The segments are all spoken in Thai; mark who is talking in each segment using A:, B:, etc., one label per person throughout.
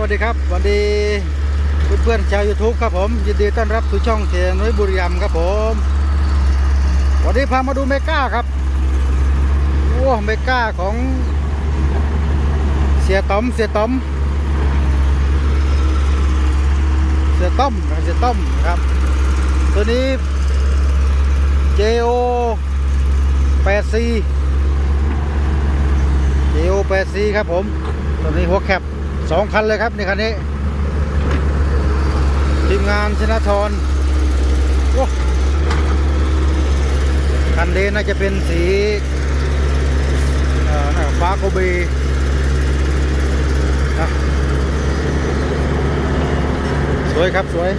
A: สวัสดีครับสวัสดีเพื่อนๆชาว YouTube ครับผม ยินดีต้อนรับสู่ช่องเทนุ้ยบุรีรัมย์ครับผม วันนี้พามาดูเมก้าครับโอ้เมก้าของเสียต้อมเสียต้อมเสียต้อมเสียต้อมครับ ตัวนี้ JO 8C JO 8C ครับผม ตัวนี้หัวแคป สองคันเลยครับในคันนี้ทีมงานชนะทรโอ้คันนี้น่าจะเป็นสีฟ้าโกบีนะสวยครับสวย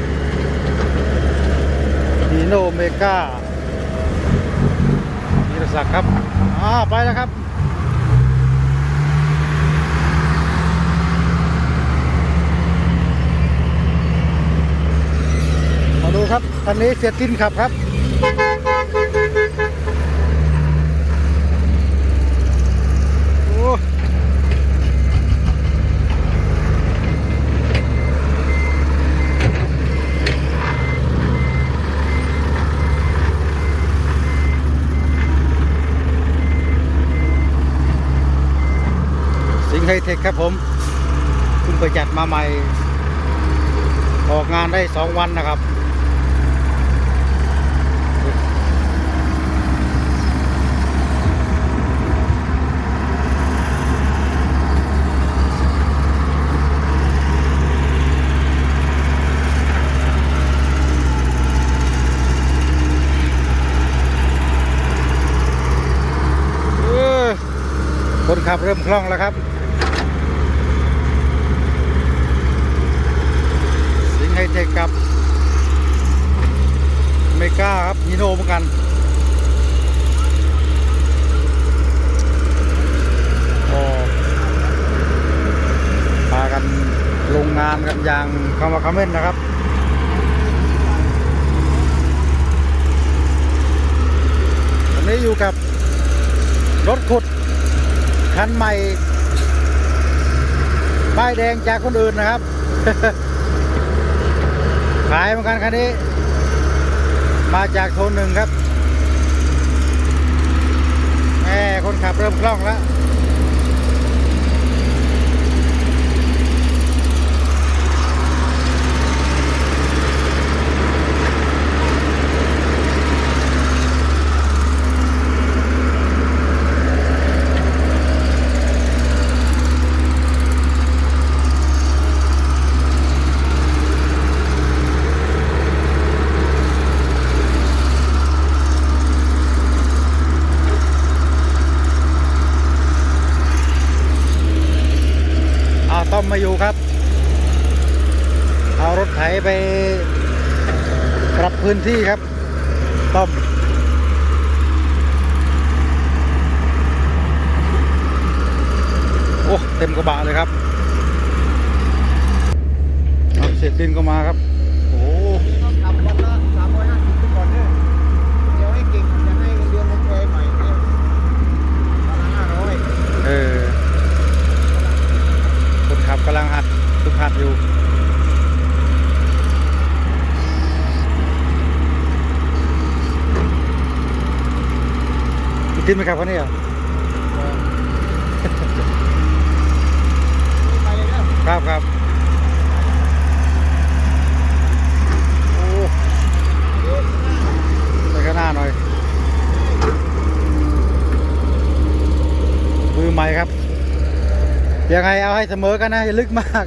A: ดีโนเมกามีรศักดิ์ครับอ่าไปแล้วครับ มาดูครับคันนี้เสียตินขับครับ โอ้สิงห์ไฮเทคครับผมเพิ่งไปจัดมาใหม่ออกงานได้สองวันนะครับ เออ คนขับเริ่มคล่องแล้วครับ สิงห์ไฮเทคกับเมกาครับฮีโน่เหมือนกันพากันลงงานกันอย่างคำว่าคำเม่นนะครับวันนี้อยู่กับรถขุด คันใหม่ ป้ายแดงจากคนอื่นนะครับ ขายเหมือนกันคันนี้ มาจากโทนหนึ่งครับแม่คนขับเริ่มคล่องแล้ว อ้าวต้อ มาอยู่ครับ เอารถไถไปปรับพื้นที่ครับต้อมโอ้ เต็มกระบะเลยครับเอาเศษดินก็มาครับ โอ้
B: ต้องทำวันละสามร้อยห้าสิบทุกคนเนี่ยเดี๋ยวให้เก่งจะให้เงินเดือนลงแพใหม่เนี่ยวันละห้าร้อย
A: เออ คนขับ กำลังหัดฝึกหัดอยู่กินไหมครับคนนี้เหรอ
B: ไปเลย
A: ครับครับโอ้ไปข้างหน้าหน่อยมือใหม่ครับ ยังไงเอาให้เสมอกันนะ อย่าลึกมาก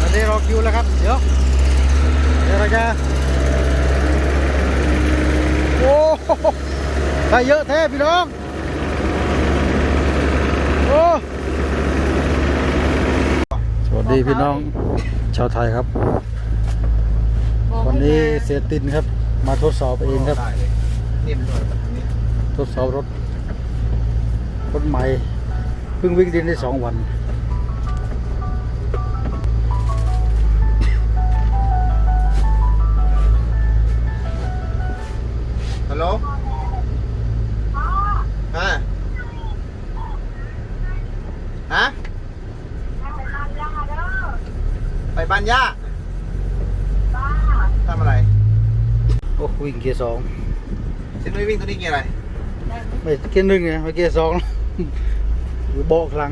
A: ตอนนี้รอคิวแล้วครับ เดี๋ยว เดี๋ยวเราจะโอ้โหใส่เยอะแท้พี่น้อง สวัสดีพี่น้องชาวไทยครับ วันนี้เสียตินครับ มาทดสอบเองครับ ทดสอบรถรถใหม่เพิ่งวิ่งดินได้สองวันฮั
B: ลโหล
A: วิ่งเกียร์สอง
B: ซินุ้ยวิ่งตัวนี้เกี่ยอะไร
A: ไม่เกียร์หนึ่งไงไม่เกียร์สองหรือเบาะคลัง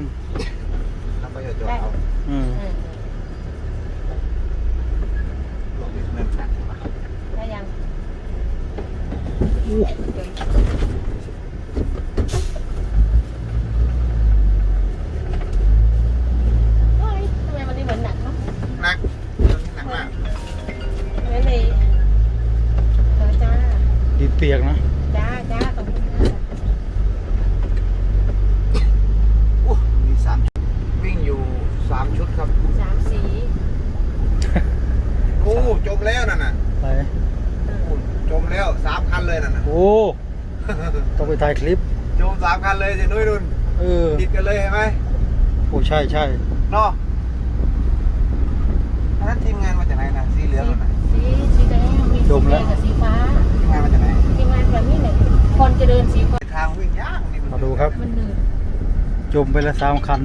B: ทำไปเถอะจอดเอา
A: อืม
B: ลงดิเงิน
C: ได้ยัง
A: อู้
C: เฮ้ยทำไมวันนี้เหมือนหนักเนาะ
B: หนักตัวนี้หนักมาก
C: ไม่เลยเออจ้า
A: ดินเปียกนะ
C: จ้าจ้าขอบคุณค่ะ
B: อู้มีสามวิ่งอยู่สามชุดครับ
C: สามสี
B: โอ้จมแล้วนั่นน่ะ
A: ไป
C: เออ
B: โอ้จมแล้วสาม คันเลยนั่นน่ะ
A: โอ้ ต้องไปถ่ายคลิป
B: จมสามคันเลยสินุ้ยดุน
A: เออ
B: ติดกันเลยเห็นไหม
A: โอ้ใช่ใช่
B: เนาะอันนั้นทีมงานมาจากไหนนะสีเหลืองนั่นน่ะ
C: สีสีแดงมีสีแดงกับสีฟ้า
B: ทีมงานมาจากไหน
C: ทีมงานแบบนี้เนี่ยคนจะเดินสีฟ้า
B: ทางวิ่งยากนี่น
A: มาดูครับ
C: มันหนืด
A: จมไปละสามคัน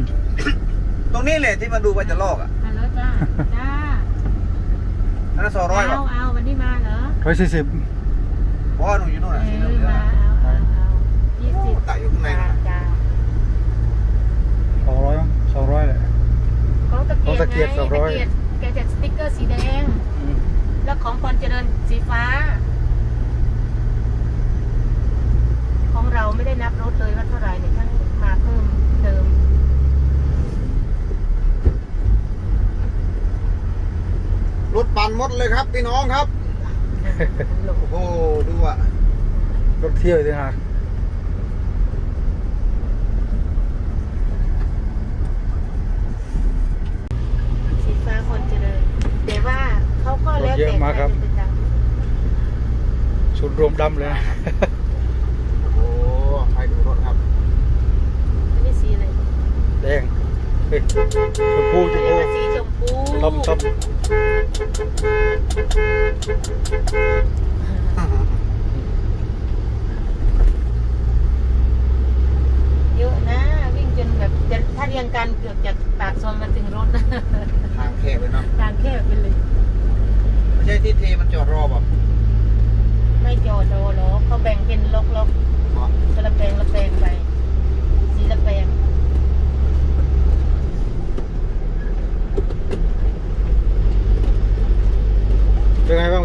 B: ตรงนี้แหละที่มาดูว่าจะลอกอะ
C: ฮัลโหลจ้าจ้า
B: อันนั้นสองร้อยบา
C: เอา
B: ท
C: เอาวันนี้มาเหรอ
A: ร้อยสี่สิบ
B: เพราะว่าหนูอยู่นู่น
C: เอ
B: น่ะสีเหลื
C: อ
B: องเหลือง
C: มา
B: น่ะ
C: เอาเอาเอายี่สิบ
B: โอ้ตายอยู่ข้างใน
C: จ้า
B: น่ะ
C: จ้า
A: สองร้อยสองร้อยแหละ
C: ของตะเกียบ
A: ของตะเกียบ
C: ไง
A: สองร้อย
C: ตะเกียบแกจะสติ๊กเกอร์สีแดง
A: อืม
C: แล้วของพรเจริญสีฟ้า ของเราไม่ได้นับรถเลยว่าเท่าไหร่เนี่ยทั้งมาเพิ่มเติม
B: รถปั่นหมดเลยครับพี่น้องครับ โอ้โหดูอะ
A: รถเที่ยวอีกต่างหาก
C: สีฟ้าคนเจริญแต่ว่าเขาก็แล้วแต่ใครจะไปจ
A: ชุดรวมดำเลยนะ
B: โอ้โหใครดูรถครับำ
C: อันนี้สีอะไร
A: แดงเฮ้ยชมพูชม
C: เรีย
A: พู
C: กว่าสีชมพู
A: ต้มต้ม
C: Mm-hmm.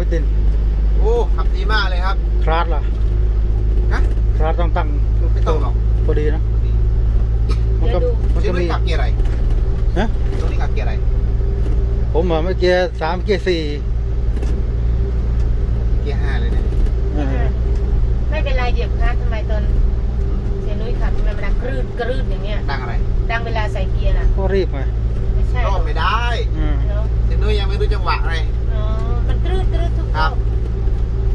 C: ไง
A: บ้างพี่ติน
B: โอ้ขับดีมากเลยครับ
A: คลาสล่ะ
B: ฮะ
A: คลาสต้องตั้ง
B: ไม่ต้องหรอก
A: พอดีนะมันก็มัน
B: ซิ
A: ก็
B: นุ้
A: มี
B: ยขับเกียร์อะไร
A: ฮะ
B: ตรงนี้ขับเกียร์อะไร
A: ผมอะเมื่อกี้สามเกียร์สี่
B: เกียร์ห้าเลยเนี่ย
A: เออ
C: ไม่เป็นไรเหยียบคลัตช์ทำไมตอนเสียนุ้ยขับทำไมมันดังกรืดกรืดอย่างเงี้ย
B: ดังอะไร
C: ดังเวลาใส่เกียร์น่ะ
A: ก็รีบไง
C: ไม่ใช่
B: รอบไม่ได้
A: อืม
C: เนาะ
B: ซินุ้ยยังไม่รู้จังหวะเลย
C: อ๋อมันกรืดกรืดทุก
B: ค
C: ร
B: รั
C: อบบ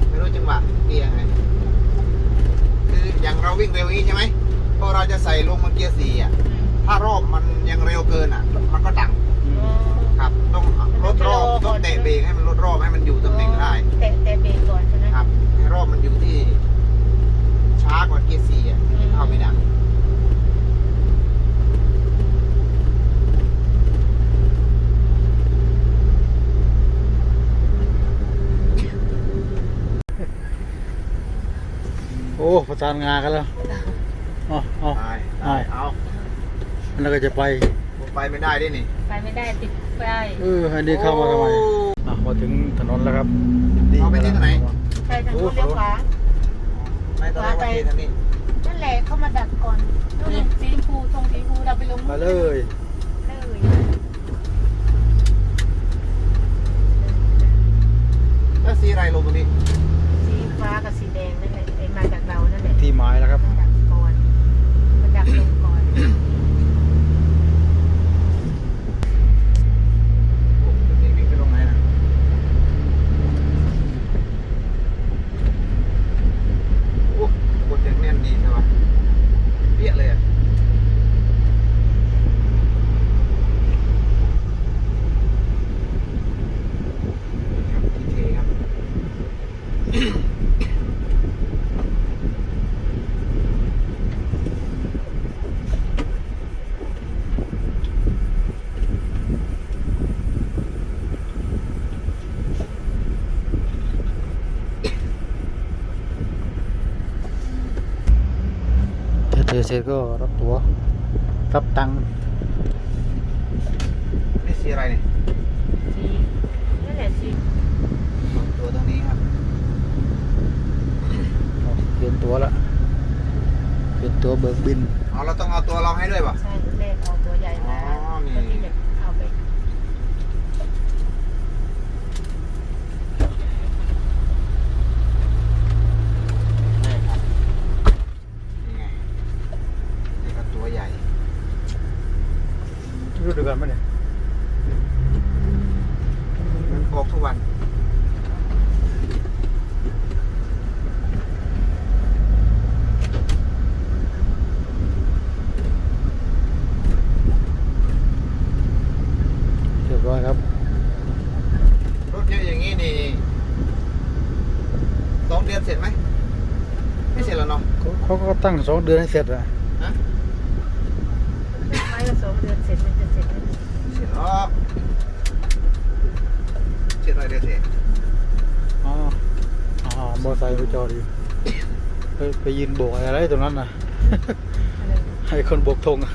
B: ไม่รู้จังหวะเกียร์ไงคืออย่างเราวิ่งเร็วอย่างนี้ใช่ไหมพอเราจะใส่ลงมาเกียร์สี่อะ
C: อืม
B: ถ้ารอบมันยังเร็วเกินอะ มันก็ดัง
A: อื
C: อ๋อ
A: ม
B: ครับ ต้องลดรอบต้องเตะเบรกให้มันลดรอบให้มันอยู่ตำแหน่งได้
C: แตะแตะเบรกก่อนใช่ไหม
B: ครับ ให้รอบมันอยู่ที่ ช้ากว่าเกียร์สี่อะที่เข้าไม่ดัง
A: โอ้ประสานงานกันแล้วอ๋ออ๋อ
B: ไป
A: อ้าว
B: เอา
A: แล้วก็จะไป
B: ผมไปไม่ได้ด้วยนี่
C: ไปไม่ได้ติดป้าย
A: เอออันนี้เข้ามาทำไม
B: โอ้
A: อะมาถึงถนนแล้วครับ
B: เอาไปที่ไหน
C: ใช่ทางนู้นเลี้ยวขวา
B: ไม่ตอนแรกว่าที่ทางนี้
C: นั่นแหละเข้ามาดักก่อนนู่นน่ะสีชมพูตรงสีชมพูเราไปลง
A: มาเลย
C: เลย
B: แล้วสีอะไรลงตรงนี้
C: สีฟ้ากับสีแดงนั่นแหละไอ้มาจากเรานั่นแหละ
A: ที่หมายแล้วครับ
C: มาดักก่อนมาดักลงก่อน
B: โอ้ตรงนี้วิ่งไปตรงไหนนะโอ้กดยังแน่นดีใช่ปะเปี้ยเลยอะ
A: เสร็จก็รับตัว รับตังค์
B: นี่สีอะไรเนี่ย
C: สีนั่นแหละสี
B: ตัวตรงนี้ครับ
A: เปลี่ยนตัวละเปลี่ยนตัวเบิกบิน
B: อ๋อเราต้องเอาตัวเราให้ด้วยป่ะ
C: ใช่เลขเอาตัวใหญ่มา
B: อ๋อนี่
C: เพื่อที่จะเอาไป
B: นี่ครับนี่ไงนี่ก็ตัวใหญ่
A: รู้ด้วยกันไหมเนี่ย
B: มันออกทุกวัน
A: เรียบร้อยครับ
B: รถเยอะอย่างนี้นี่สองเดือนเสร็จไหมไม่เสร็จแล้วเนาะ
A: เขาเขาก็ตั้งสองเดือนให้เสร็จอะ
B: ฮะ
C: ไม้ละสองเดือนเสร็จมันจะเสร็จไหม
B: เสร็จหรอกเสร็จอะไรเดือนเสร็จ
A: อ๋ออ๋อมอไซค์ไป จอดอยู่ไปยืนโบกอะไรตรงนั้นนะให้คนโบกธงอะ